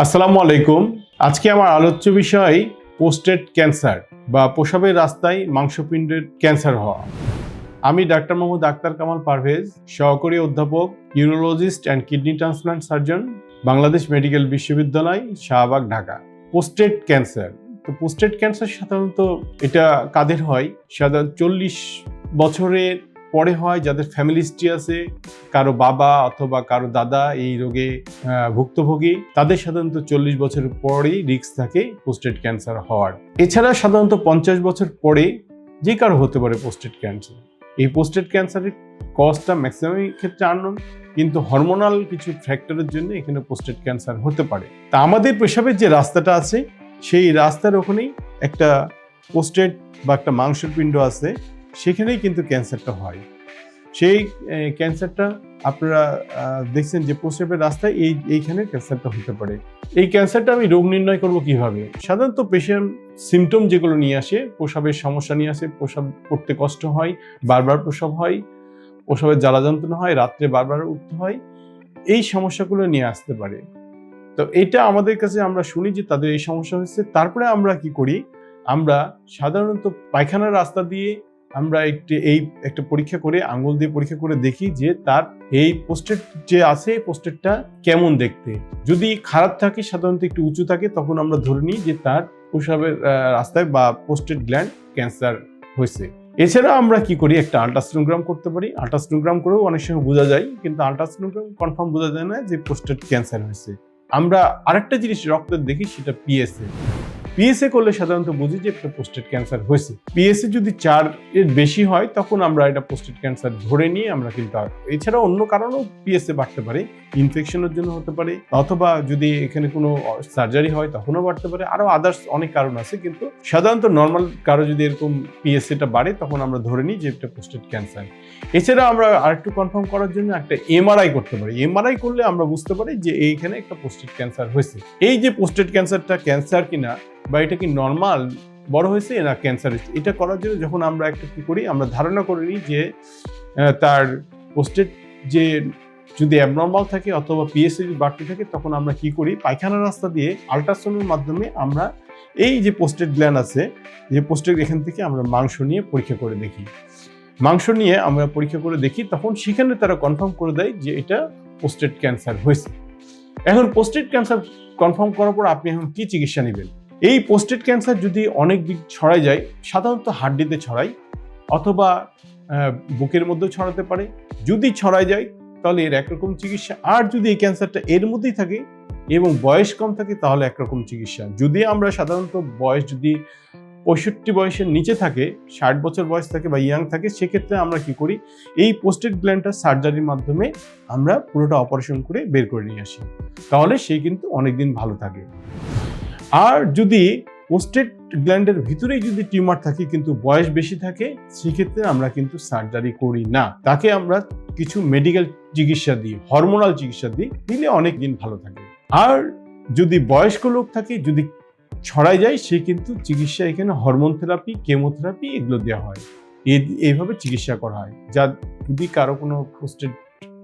আসসালামু আলাইকুম। আজকে আমার আলোচ্য বিষয় পোস্টেড ক্যান্সার বা প্রসবের রাস্তায় মাংসপিণ্ডের ক্যান্সার হওয়া। আমি ডাক্তার মোহাম্মদ আক্তার কামাল পারভেজ, সহকারী অধ্যাপক, urologist and kidney transplant surgeon, Bangladesh medical বিশ্ববিদ্যালয়, শাহবাগ, ঢাকা। Prostate cancer. তো পোস্টেড ক্যান্সার সাধারণত এটা কাদের হয়? সাধারণত চল্লিশ বছরের পরে হয় যাদের ফ্যামিলি হিস্ট্রি আছে, কারও বাবা অথবা কারও দাদা এই রোগে ভুক্তভোগী, তাদের সাধারণত চল্লিশ বছর পরেই রিস্ক থাকে পোস্টেড ক্যান্সার হওয়ার। এছাড়া সাধারণত পঞ্চাশ বছর পরে যে কারও হতে পারে পোস্টেড ক্যান্সার এই পোস্টেড ক্যান্সারের কজটা ম্যাক্সিমাম ক্ষেত্রে আননোন কিন্তু হরমোনাল কিছু ফ্যাক্টরের জন্য এখানে পোস্টেড ক্যান্সার হতে পারে। তা আমাদের পেশাবের যে রাস্তাটা আছে, সেই রাস্তার ওখানেই একটা পোস্টেড বা একটা মাংসপিণ্ড আছে সেখানেই কিন্তু ক্যান্সারটা হয়। সেই ক্যান্সারটা আপনারা দেখছেন যে প্রস্রাবের রাস্তায় এই, এইখানে ক্যান্সারটা হতে পারে। এই ক্যান্সারটা আমি রোগ নির্ণয় করব কীভাবে? সাধারণত পেশেন্ট সিমটম যেগুলো নিয়ে আসে প্রসাবের সমস্যা নিয়ে আসে প্রসাব করতে কষ্ট হয়, বারবার প্রসব হয় প্রসাবের জ্বালা যন্ত্রণা হয়, রাত্রে বারবার উঠতে হয়, এই সমস্যাগুলো নিয়ে আসতে পারে। তো এটা আমাদের কাছে আমরা শুনি যে তাদের এই সমস্যা হচ্ছে। তারপরে আমরা কি করি? আমরা সাধারণত পায়খানার রাস্তা দিয়ে আমরা একটি, এই একটা পরীক্ষা করে, আঙ্গুল দিয়ে পরীক্ষা করে দেখি যে তার এই পোস্টেড যে আছে পোস্টেডটা কেমন দেখতে। যদি খারাপ থাকে, সাধারণত একটু উঁচু থাকে, তখন আমরা ধরে নিই যে তার প্রসাবের রাস্তায় বা পোস্টেড গ্ল্যান্ড ক্যান্সার হয়েছে। এছাড়া আমরা কি করি? একটা আল্ট্রাসোনোগ্রাম করতে পারি। আল্ট্রাসোনোগ্রাম করেও অনেক সময় বোঝা যায়, কিন্তু আল্ট্রাসোনোগ্রাম কনফার্ম বোঝা যায় না যে পোস্টেড ক্যান্সার হয়েছে। আমরা আরেকটা জিনিস রক্তের দেখি, সেটা পিএসএ। পিএসএ করলে সাধারণত বুঝি যে একটা পোস্টেড ক্যান্সার হয়েছে। পিএসএ যদি চার এর বেশি হয়, তখন আমরা এটা পোস্টেড ক্যান্সার ধরে নিয়ে আমরা কিন্তু এছাড়া অন্য কারণেও পিএসএ বাড়তে পারে। ইনফেকশনের জন্য হতে পারে। অথবা যদি এখানে কোনো সার্জারি হয়, তখনও বাড়তে পারে। আরও আদার্স অনেক কারণ আছে, কিন্তু সাধারণত নর্মাল কারও যদি এরকম পিএসএটা বাড়ে, তখন আমরা ধরে নিই যে এটা পোস্টেড ক্যান্সার এছাড়া আমরা আরেকটু কনফার্ম করার জন্য একটা এমআরআই করতে পারি। এমআরআই করলে আমরা বুঝতে পারি যে এইখানে একটা পোস্টেড ক্যান্সার হয়েছে। এই যে পোস্টেড ক্যান্সারটা ক্যান্সার কিনা বা এটা কি নর্মাল বড় হয়েছে না ক্যান্সার হয়েছে? এটা করার জন্য যখন আমরা একটা কি করি, আমরা ধারণা করে নিই যে তার পোস্টেড যে যদি অ্যাবনর্মাল থাকে অথবা পিএসসি বাড়তে থাকে, তখন আমরা কি করি? পায়খানা রাস্তা দিয়ে আল্ট্রাসাউন্ডের মাধ্যমে আমরা এই যে পোস্টেড গ্ল্যান্ড আছে, যে পোস্টেড এখান থেকে আমরা মাংস নিয়ে পরীক্ষা করে দেখি। মাংস নিয়ে আমরা পরীক্ষা করে দেখি, তখন সেখানে তারা কনফার্ম করে দেয় যে এটা পোস্টেড ক্যান্সার হয়েছে। এখন পোস্টেড ক্যান্সার কনফার্ম করার পর আপনি এখন কি চিকিৎসা নেবেন? এই পোস্টেড ক্যান্সার যদি অনেক দিক ছড়াই যায়, সাধারণত হাড্ডিতে ছড়ায়, অথবা বুকের মধ্যেও ছড়াতে পারে। যদি ছড়াই যায়, তাহলে এর একরকম চিকিৎসা। আর যদি এই ক্যান্সারটা এর মধ্যেই থাকে এবং বয়স কম থাকে, তাহলে একরকম চিকিৎসা। যদি আমরা সাধারণত বয়স যদি পঁয়ষট্টি বয়সের নিচে থাকে, ষাট বছর বয়স থাকে বা ইয়াং থাকে, সেক্ষেত্রে আমরা কি করি, এই পোস্টেড গ্ল্যান্ডটা সার্জারির মাধ্যমে আমরা পুরোটা অপারেশন করে বের করে নিয়ে আসি। তাহলে সে কিন্তু অনেকদিন ভালো থাকে। আর যদি পোস্টেড গ্ল্যান্ডের ভিতরেই যদি টিউমার থাকে, কিন্তু বয়স বেশি থাকে, সেক্ষেত্রে আমরা কিন্তু সার্জারি করি না। তাকে আমরা কিছু মেডিকেল চিকিৎসা দিই, হরমোনাল চিকিৎসা দিই, দিলে অনেক দিন ভালো থাকে। আর যদি বয়স্ক লোক থাকে, যদি ছড়াই যায়, সে কিন্তু চিকিৎসা এখানে হরমোন থেরাপি, কেমোথেরাপি এগুলো দেওয়া হয়। এই- এইভাবে চিকিৎসা করা হয়। যা যদি কারও কোনো পোস্টেড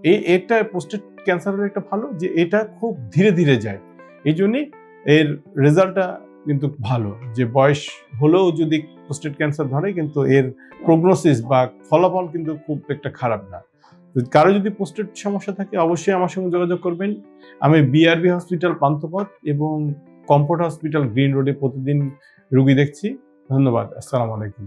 এটা পোস্টেড ক্যান্সারের একটা ভালো, যে এটা খুব ধীরে ধীরে যায়। এই জন্যে এর রেজাল্টটা কিন্তু ভালো। যে বয়স হলেও যদি প্রোস্টেট ক্যান্সার ধরে কিন্তু এর প্রোগনোসিস বা ফলাফল কিন্তু খুব একটা খারাপ না। কারও যদি পোস্টেড সমস্যা থাকে অবশ্যই আমার সঙ্গে যোগাযোগ করবেন। আমি বিআরবি হসপিটাল পান্থপথ এবং কম্পোর্ট হসপিটাল গ্রিন রোডে প্রতিদিন রুগী দেখছি। ধন্যবাদ, আসসালামু আলাইকুম।